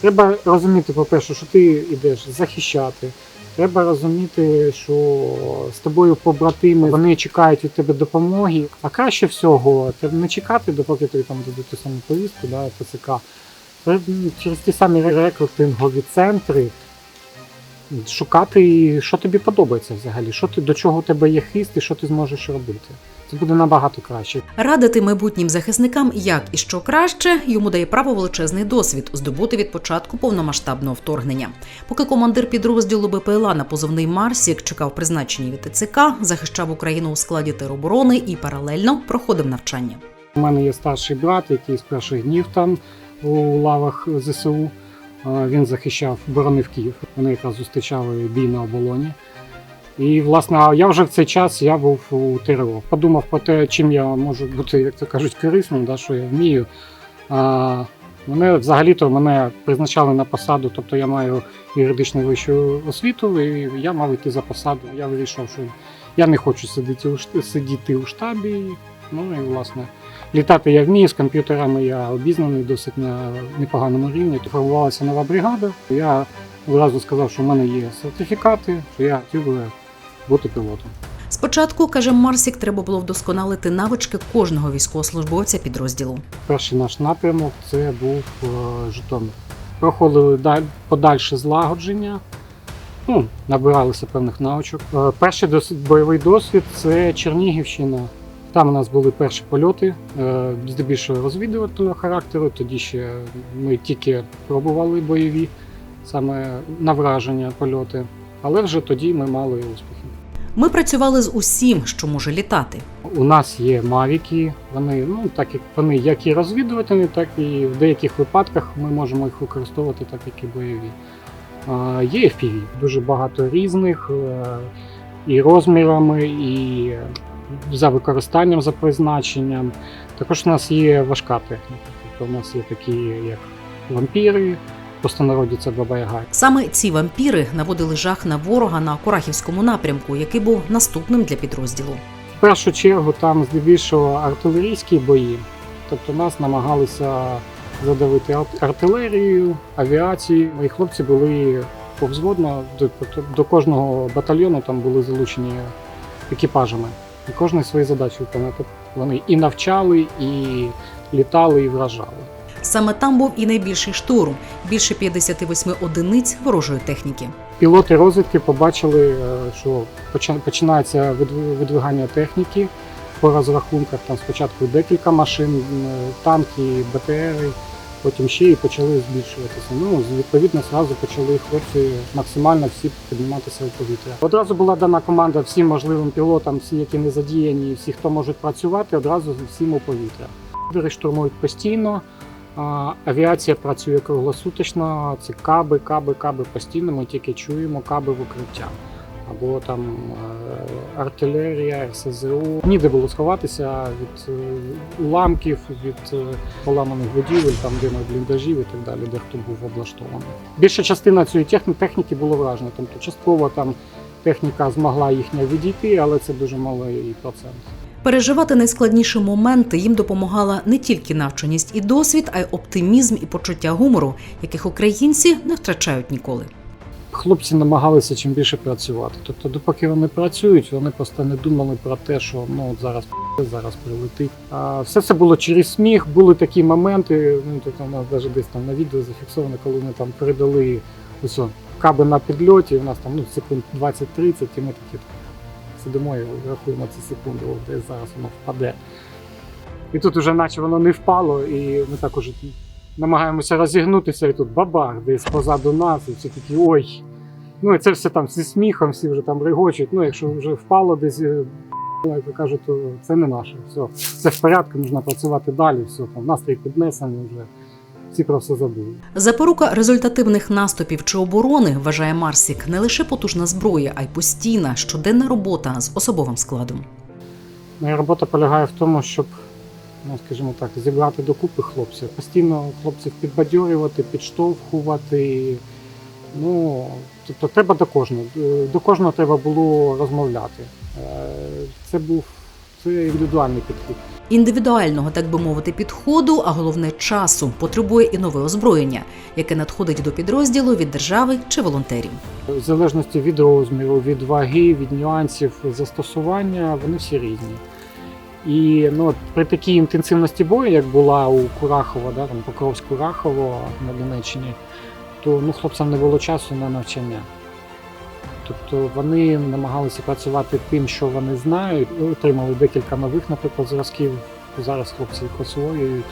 Треба розуміти, по-перше, що ти йдеш захищати. Треба розуміти, що з тобою побратими вони чекають від тебе допомоги. А краще всього не чекати, допоки тобі там дадуть ту саму повістку, да, м, через ті самі рекрутингові центри шукати, що тобі подобається взагалі, що ти, до чого у тебе є хист і що ти зможеш робити. Це буде набагато краще. Радити майбутнім захисникам, як і що краще, йому дає право величезний досвід здобути від початку повномасштабного вторгнення. Поки командир підрозділу БПЛА на позивний Марсік чекав призначення від ТЦК, захищав Україну у складі тероборони і паралельно проходив навчання. У мене є старший брат, який з перших днів там у лавах ЗСУ. Він захищав, боронив Київ. Вони якраз зустрічали бій на оболоні. І, власне, я вже в цей час я був у ТРО. Подумав про те, чим я можу бути, як то кажуть, корисним, да, що я вмію. А, мене взагалі-то мене призначали на посаду, тобто я маю юридичну вищу освіту, і я мав йти за посаду. Я вирішив, що я не хочу сидіти у, сидіти у штабі. Ну і власне літати я вмію, з комп'ютерами я обізнаний досить на непоганому рівні. Формувалася нова бригада. Я одразу сказав, що в мене є сертифікати, що я би бути пілотом. Спочатку, каже Марсік, треба було вдосконалити навички кожного військовослужбовця підрозділу. Перший наш напрямок це був е, Житомир. Проходили даль- подальше злагодження, ну, набиралися певних навичок. Е, Перший бойовий досвід це Чернігівщина. Там у нас були перші польоти, е, здебільшого розвідувального характеру. Тоді ще ми тільки пробували бойові, саме на враження польоти. Але вже тоді ми мали успіхи. Ми працювали з усім, що може літати. У нас є мавіки, вони ну так як вони як і розвідувальні, так і в деяких випадках ми можемо їх використовувати, так як і бойові. А, Є FPV, дуже багато різних е, і розмірами, і за використанням, за призначенням. Також у нас є важка техніка. Тобто у нас є такі, як вампіри, в простонароді це баба-яга. Саме ці вампіри наводили жах на ворога на Курахівському напрямку, який був наступним для підрозділу. В першу чергу там здебільшого артилерійські бої. Тобто нас намагалися задавити ар- артилерією, авіацією. Мої хлопці були повзводно до, кожного батальйону там були залучені екіпажами. І кожен свої задачі виконав. Тобто Вони і навчали, і літали, і вражали. Саме там був і найбільший штурм більше 58 одиниць ворожої техніки. Пілоти розвідки побачили, е, що починається видвигання техніки по розрахунках. Там спочатку декілька машин, е, танки, БТРи, потім ще і почали збільшуватися. Ну, відповідно, зразу почали хлопці максимально всі підніматися у повітря. Одразу була дана команда всім можливим пілотам, всі, які не задіяні, всі, хто можуть працювати, одразу всім у повітря. Штурмують постійно. Авіація працює круглосуточно, це каби, каби, каби постійно. Ми тільки чуємо каби в укриття. Або там е, артилерія, РСЗУ. Ніде було сховатися від е, уламків, від е, поламаних будівель, там диму бліндажів і так далі, де хто був облаштований. Більша частина цієї техні- техніки була вражена. Тобто частково там техніка змогла їхня відійти, але це дуже малий процент. Переживати найскладніші моменти їм допомагала не тільки навченість і досвід, а й оптимізм і почуття гумору, яких українці не втрачають ніколи. хлопці намагалися чим більше працювати. Тобто, допоки вони працюють, вони просто не думали про те, що ну от зараз зараз прилетить. А все це було через сміх. Були такі моменти. Ну тобто у нас навіть десь там на відео зафіксовано, коли ми там передали о, каби на підльоті. У нас там ну секунд 20-30, і ми такі сидимо і рахуємо ці секунди, о, десь зараз воно впаде. І тут уже наче воно не впало, і ми так уже намагаємося розігнутися, і тут бабах, десь позаду нас, і всі такі ой. Ну і це все там зі сміхом, всі вже там регочуть. Ну, якщо вже впало десь, е, як то кажуть, то це не наше. Все, все в порядку, можна працювати далі, все там настрій піднесений вже. Всі про все забули. Запорука результативних наступів чи оборони, вважає Марсік, не лише потужна зброя, а й постійна щоденна робота з особовим складом. Моя робота полягає в тому, щоб, ну скажімо так, зібрати докупи хлопців, постійно хлопців підбадьорювати, підштовхувати. Ну, тобто треба до кожного. Е, До кожного треба було розмовляти. Е, Це був це індивідуальний підхід. Індивідуального, так би мовити, підходу, а головне часу потребує і нове озброєння, яке надходить до підрозділу від держави чи волонтерів. В залежності від розміру, від ваги, від нюансів застосування, вони всі різні. І ну, при такій інтенсивності бою, як була у Курахово, да, там Покровськ-Курахово на Донеччині, то ну, хлопцям не було часу на навчання. Тобто вони намагалися працювати тим, що вони знають, отримали декілька нових, наприклад, зразків. Зараз хлопці їх освоюють.